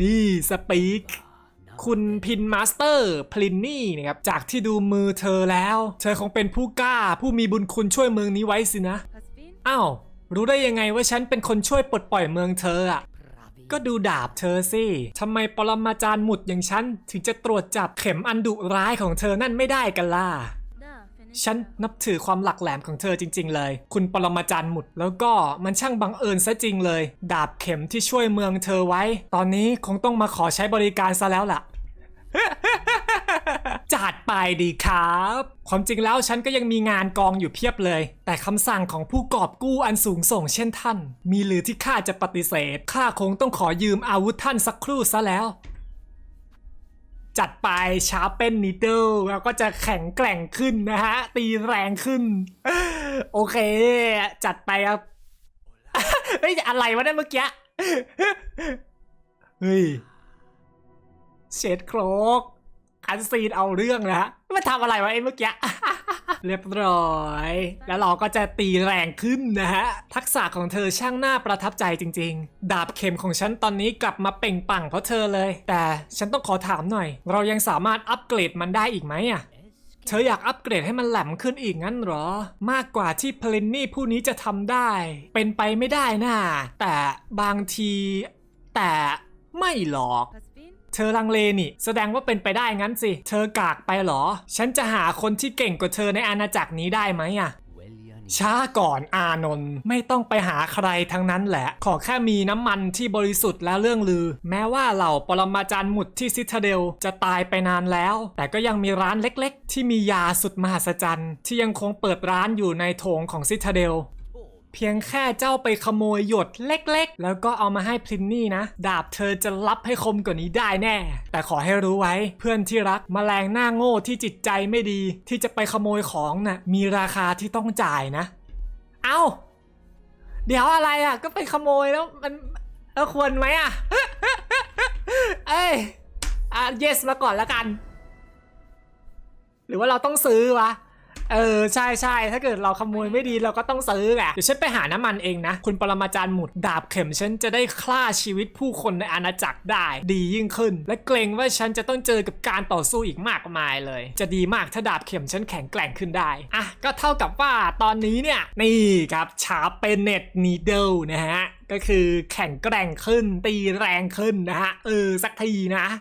นี่สปีกคุณพินมาสเตอร์พลินนี่นะครับจากที่ดูมือเธอแล้ว เธอคงเป็นผู้กล้า ผู้มีบุญคุณช่วยเมืองนี้ไว้สินะอ้าวรู้ได้ยังไงว่าฉันเป็นคนช่วยปลดปล่อยเมืองเธออะก็ดูดาบเธอสิทำไมปรมาจารย์หมุดอย่างฉัน ถึงจะตรวจจับเข็มอันดุร้ายของเธอนั่นไม่ได้กันล่ะ ฉันนับถือความหลักแหลมของเธอจริง ๆ เลย คุณปรมาจารย์หมุด แล้วก็มันช่างบังเอิญซะจริงเลย ดาบเข็มที่ช่วยเมืองเธอไว้ ตอนนี้คงต้องมาขอใช้บริการซะแล้วล่ะ จัดไปดีครับ ความจริงแล้วฉันก็ยังมีงานกองอยู่เพียบเลย แต่คำสั่งของผู้กอบกู้อันสูงส่งเช่นท่าน มีหรือที่ข้าจะปฏิเสธข้าคงต้องขอยืมอาวุธท่านสักครู่ซะแล้ว จัดไปชาเป็นนิดเดิลแล้วก็จะแข็งแกร่งขึ้นนะฮะ ตีแรงขึ้น โอเค จัดไปครับเฮ้ยอะไรวะเนี่ยเมื่อกี้ เฮ้ยเชดโครกอันซีนเอาเรื่องนะฮะมาทำอะไรวะไอ้เมื่อกี้ เรียบร้อย แล้วเราก็จะตีแรงขึ้นนะฮะ ทักษะของเธอช่างน่าประทับใจจริง ๆ ดาบเข็มของฉันตอนนี้กลับมาเป่งปังเพราะเธอเลย แต่ฉันต้องขอถามหน่อย เรายังสามารถอัปเกรดมันได้อีกไหมอะเธออยากอัปเกรดให้มันแหลมขึ้นอีกงั้นหรอ มากกว่าที่เพลนนี่ผู้นี้จะทำได้ เป็นไปไม่ได้นะ่ะแต่บางที แต่ไม่หรอก เธอลังเลนี่ แสดงว่าเป็นไปได้งั้นสิ เธอกากไปเหรอ ฉันจะหาคนที่เก่งกว่าเธอในอาณาจักรนี้ได้ไหมอะช้าก่อนอานนท์ไม่ต้องไปหาใครทั้งนั้นแหละ ขอแค่มีน้ำมันที่บริสุทธิ์และเรื่องลือ แม้ว่าเหล่าปรมาจารย์หมุดที่ซิทาเดลจะตายไปนานแล้ว แต่ก็ยังมีร้านเล็กๆ ที่มียาสุดมหัศจรรย์ ที่ยังคงเปิดร้านอยู่ในโถงของซิทาเดล เพียงแค่เจ้าไปขโมยหยดเล็กๆ แล้วก็เอามาให้พลินนี่นะ ดาบเธอจะรับให้คมกว่านี้ได้แน่ แต่ขอให้รู้ไว้เพื่อนที่รักมแมลงหน้าโง่ที่จิตใจไม่ดี ที่จะไปขโมยของน่ะมีราคาที่ต้องจ่ายนะ เอ้า เดี๋ยวอะไรอะ ก็ไปขโมยแล้วมันเออควรไหมอะ เอ้ยอะ yes มาก่อนแล้วกัน หรือว่าเราต้องซื้อวะ เออใช่ใช่ถ้าเกิดเราขโมยไม่ดีเราก็ต้องซื้อแหละเดี๋ยวฉันไปหาน้ำมันเองนะ คุณปรมาจารย์หมุดดาบเข็มฉันจะได้ฆ่าชีวิตผู้คนในอาณาจักรได้ ดียิ่งขึ้น และเกรงว่าฉันจะต้องเจอกับการต่อสู้อีกมากมายเลย จะดีมากถ้าดาบเข็มฉันแข็งแกร่งขึ้นได้อะก็เท่ากับว่าตอนนี้เนี่ยนี่ครับชาเป็นเน็ตนีเดิลนะฮะก็คือแข็งแกร่งขึ้นตีแรงขึ้นนะฮะเออสักทีนะ